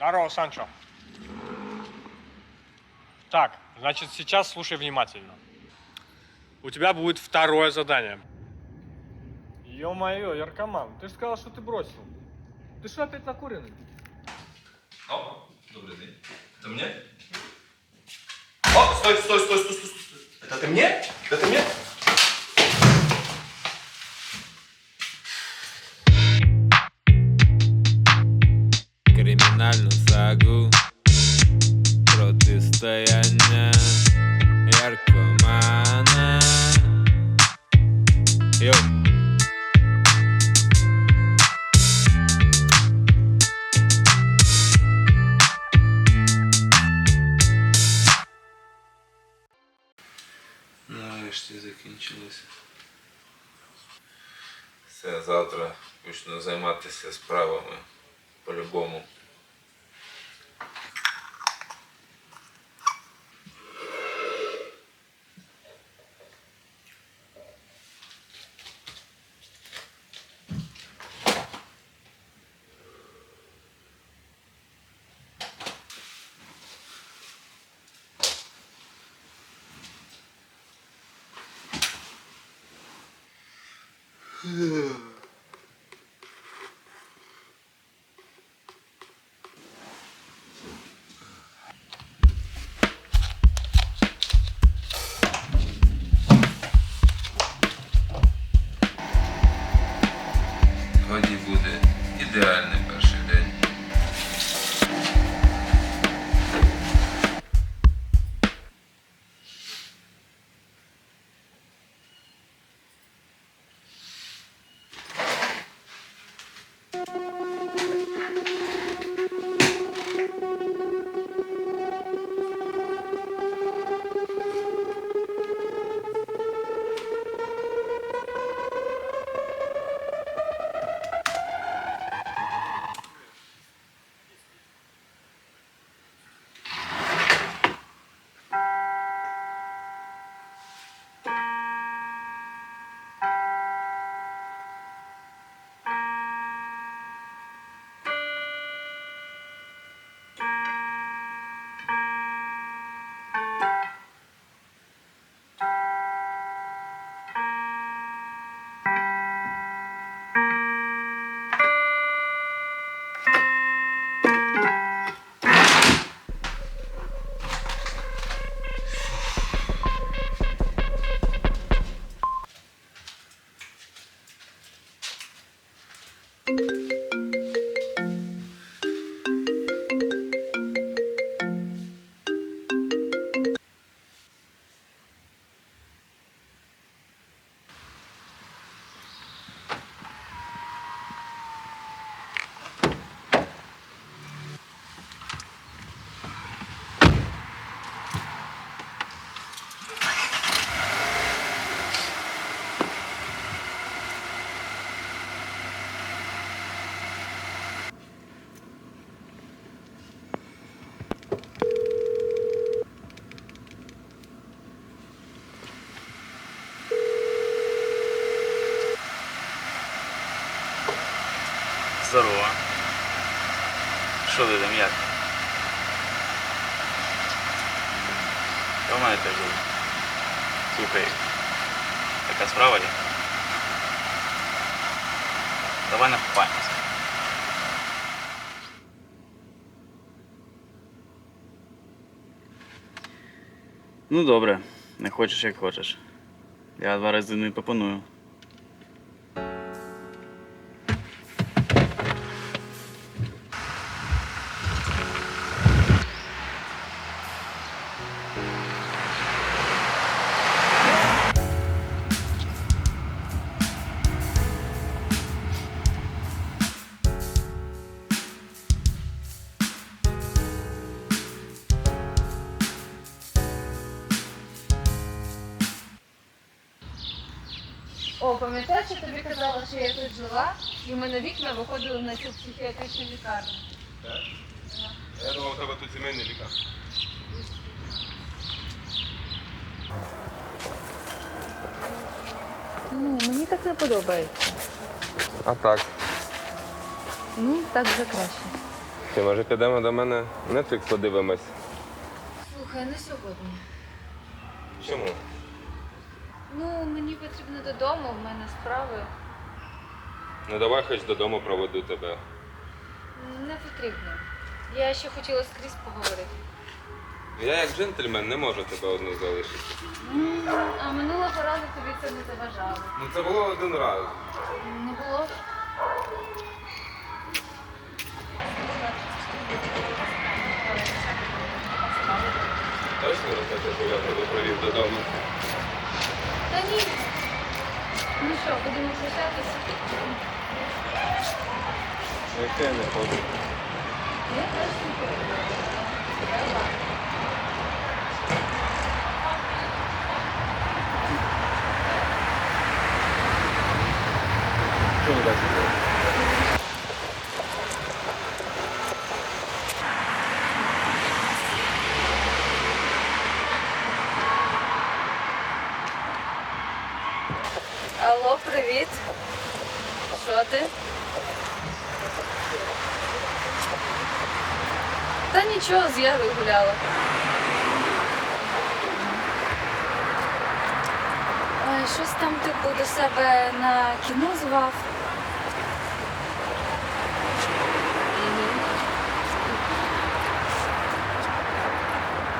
Здорово, Санчо. Так, значит, сейчас слушай внимательно. У тебя будет второе задание. Ё-моё, Яркоман, ты же сказал, что ты бросил. Ты что опять накуренный? О, добрый день. Это мне? О, стой, стой, стой, стой, стой, стой. Это ты мне? Это мне? Займатися справами по-любому. Тоді Здорово. Що ти там як? Та в мене теж добре. Слухай, така справа є. Давай накупаємося. Ну добре, не хочеш як хочеш. Я два рази не пропоную. Пам'ятаєш, я тобі казала, що я тут жила, і в мене вікна виходили на цю психіатричну лікарню. Я думав, у тебе тут сімейний лікар. Ну, мені так не подобається. А так. Ну, так вже краще. Ти може підемо до мене Netflix подивимось? Слухай, не сьогодні. Чому? Ну, мені потрібно додому, в мене справи. Ну давай хоч додому проведу тебе. Не потрібно. Я ще хотіла скрізь поговорити. Я як джентльмен не можу тебе одну залишити. А минулого разу тобі це не заважало. Ну це було один раз. Не було? Точно розкажи, що я тебе провів додому. Ну що, будемо прощатися? Яке не хочу. Я не хочу. Нічого, з гуляла. Ой, щось там типу до себе на кіно звав.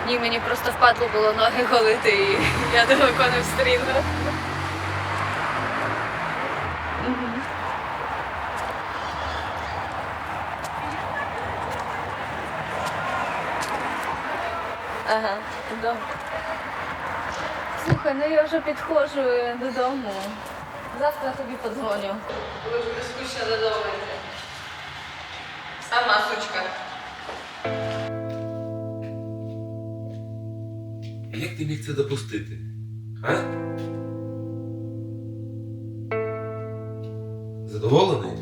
Ні, мені просто впадло було ноги голити і я не встріла. Ага, добре. Слухай, ну я вже підходжу додому. Завтра тобі подзвоню. Буде скучно додому. Сама сучка. Як ти міг це допустити? А? Задоволений?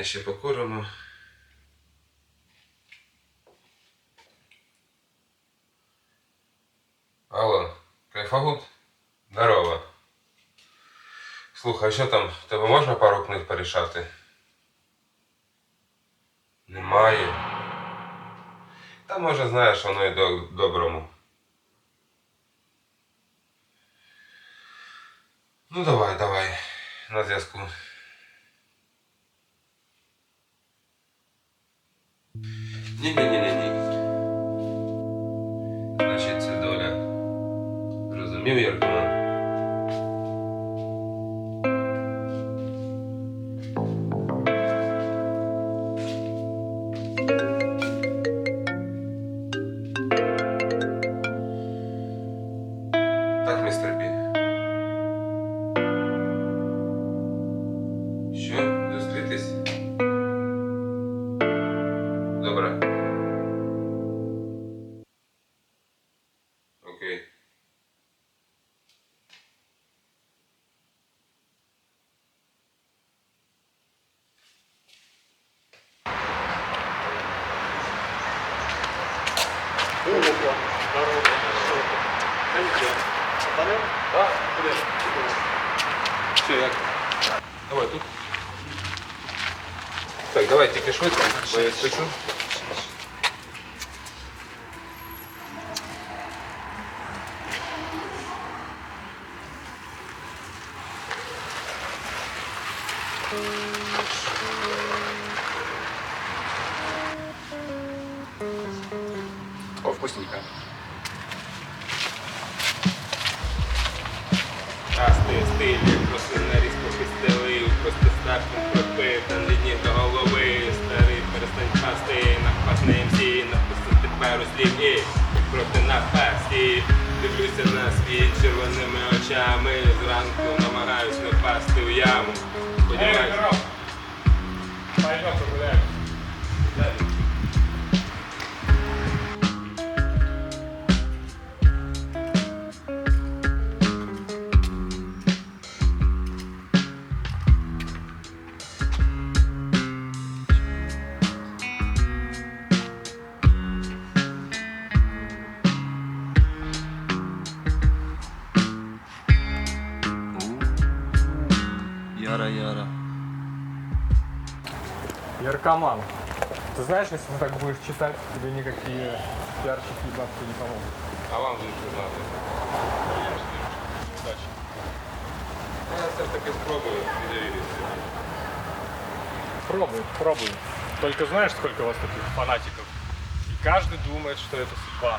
Сьогодні ще покуримо. Алло, кайфагут? Здорово. Слухай, а що там? В Тебе можна пару книг порішати? Немає. Та може знаєш, воно й до доброму. Ну давай, давай. На зв'язку. Ні-ні-ні-ні-ні. Значить, це доля. Розумів, Яркман? Все, як? Давай тут. Так, давай тільки швидко, бо я спешу. О, фокусника. Красний стиль, просто наріз попістелив, просто старшим пропив, лідні до голови, старий перестань пасти, напас на МСІ, написав тепер у слів, проти напасті. Дивлюся на світ червоними очами, зранку намагаюсь не впасти в яму. Подіваюся. Сподіваюсь, здоров. Пойдем погуляем. Яра, Яра. Яркоман. Ты знаешь, если ты так будешь читать, тебе никакие пиарщики и бабки не помогут. а вам звідки знати? Удачи. Я все ж таки спробую довіритися. Пробуй, пробуй. Только знаешь, сколько у вас таких фанатиков? И каждый думает, что это судьба.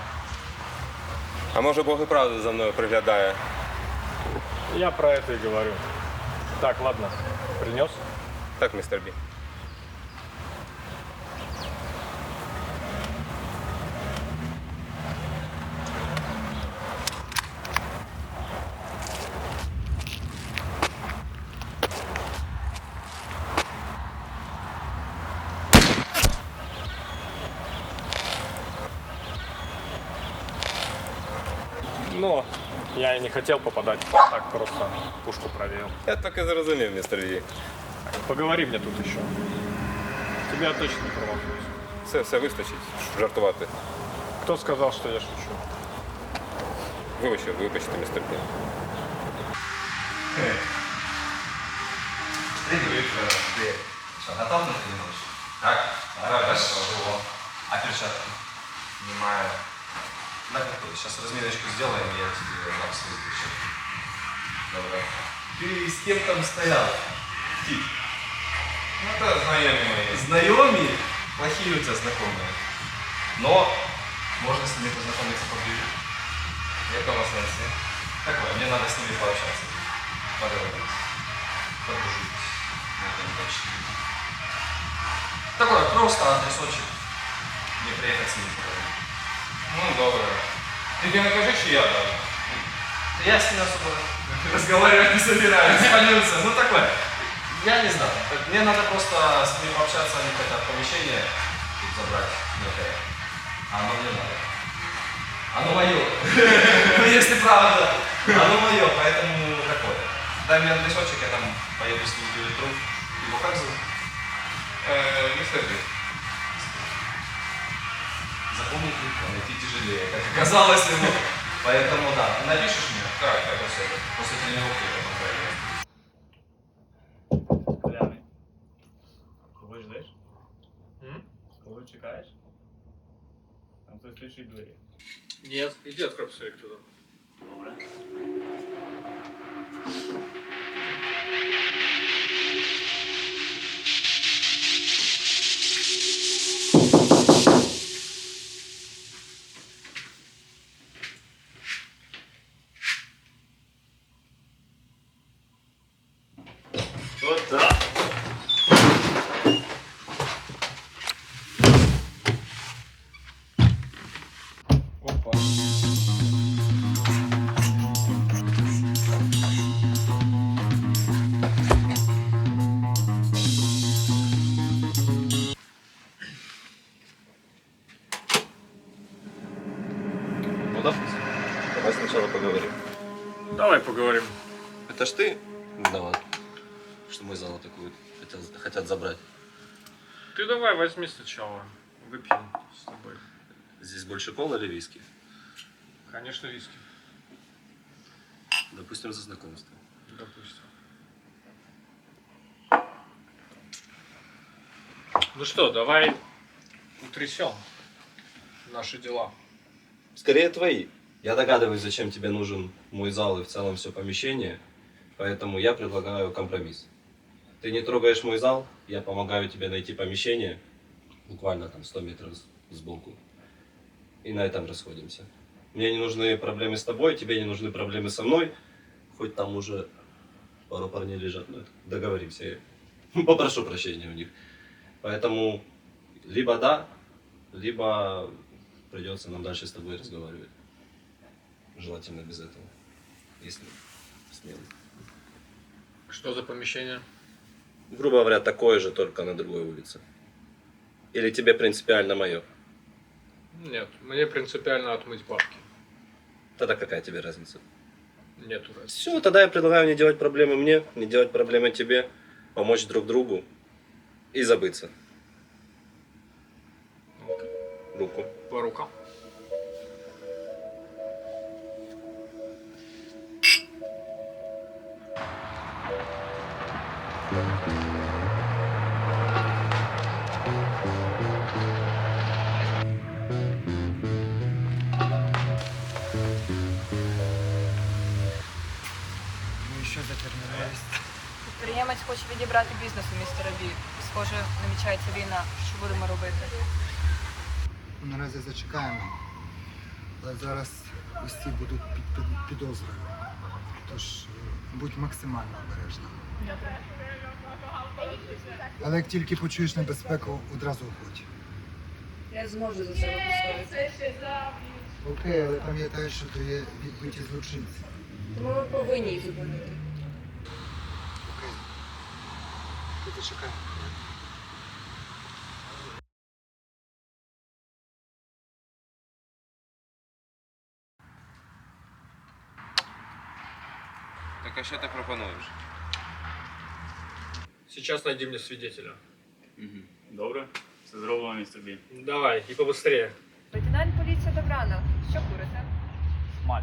А може Бог і правда за мною приглядає? Я про это и говорю. Так, ладно. Принес? Так, містер Бі. Ну, я и не хотел попадать. Так просто пушку проверил. Я так і зрозумів, містер Бі. Поговори мне тут еще. Тебя я точно не промахнусь. Все, все вистачить жартувати. Кто сказал, что я шучу? Вибачте, вибачте, містер Бі. Привет. Привет. Что, готов на тренировочку? Так. Хорошо. А перчатки? Снимаю. На какой? Сейчас разминочку сделаем, и я тебе дам свои перчатки. Давай. Ты с кем там стоял? Тип. Ну так, знайомі мої. Знакомые? Плохие у тебя знакомые. Но можно с ними познакомиться поближе. В якому сенсі? Такое, мне надо с ними пообщаться. Поговорить. Подружить. Ну, это не точно. Такое, просто адресочек. Мне приехать с ними поговорить. Ну, добре. Тільки не кажи, що я дам. Да Я с ними особо разговаривать не собираюсь. Спалился. Ну такое. Я не знаю. Так, Мне надо просто с ними пообщаться, они хотят помещение тут забрать некое. А оно мне надо. Оно мое. Ну если правда. Оно мое, поэтому такое. Дай мне адресочек, я там поеду с ним в. Его как зовут? Е, містер Бі. Запомнить легко, найти тяжелее, как оказалось ему. Поэтому да. Ты напишешь мне? Так, так. После, после тренировки я потом проверю. Кляний. Кого ждеш? Кого чекаєш? Там хтось стучить в двері. Нет, иди открой посмотри, кто там. Добре. Возьми сначала. Выпьем с тобой. Здесь больше кола или виски? Конечно, виски. Допустим, за знакомство. Допустим. Ну что, давай утрясем наши дела. Скорее твои. Я догадываюсь, зачем тебе нужен мой зал и в целом все помещение, поэтому я предлагаю компромисс. Ты не трогаешь мой зал, я помогаю тебе найти помещение, буквально там 100 метров с- сбоку. И на этом расходимся. Мне не нужны проблемы с тобой, тебе не нужны проблемы со мной, хоть там уже пару парней лежат, но договоримся. Я попрошу прощения у них. Поэтому либо да, либо придется нам дальше с тобой разговаривать. желательно без этого, если смелый. Что за помещение? Грубо говоря, такое же, только на другой улице. Или тебе принципиально мое? Нет, мне принципиально отмыть бабки. Тогда какая тебе разница? Нету разницы. Все, тогда я предлагаю не делать проблемы мне, не делать проблемы тебе, помочь друг другу и забыться. Руку. По рукам. Підприємець хоче відібрати бізнес у містера Бі. Схоже, намічається війна. Що будемо робити? Наразі зачекаємо. Але зараз усі будуть під, під підозрою. Тож е, будь максимально обережна. Добре. Але як тільки почуєш небезпеку, одразу уходь. Я зможу за себе постояти. Окей, але пам'ятай, що то є відбиті злочинці. Тому ми повинні їх зупинити. Ти зачекаємо. Так а що ти пропонуєш? Сейчас найди мне свидетеля. Добре, все зроблено, містер Бі. Давай, и побыстрее. Лейтенант поліції Добрана. Що курите? Смаль.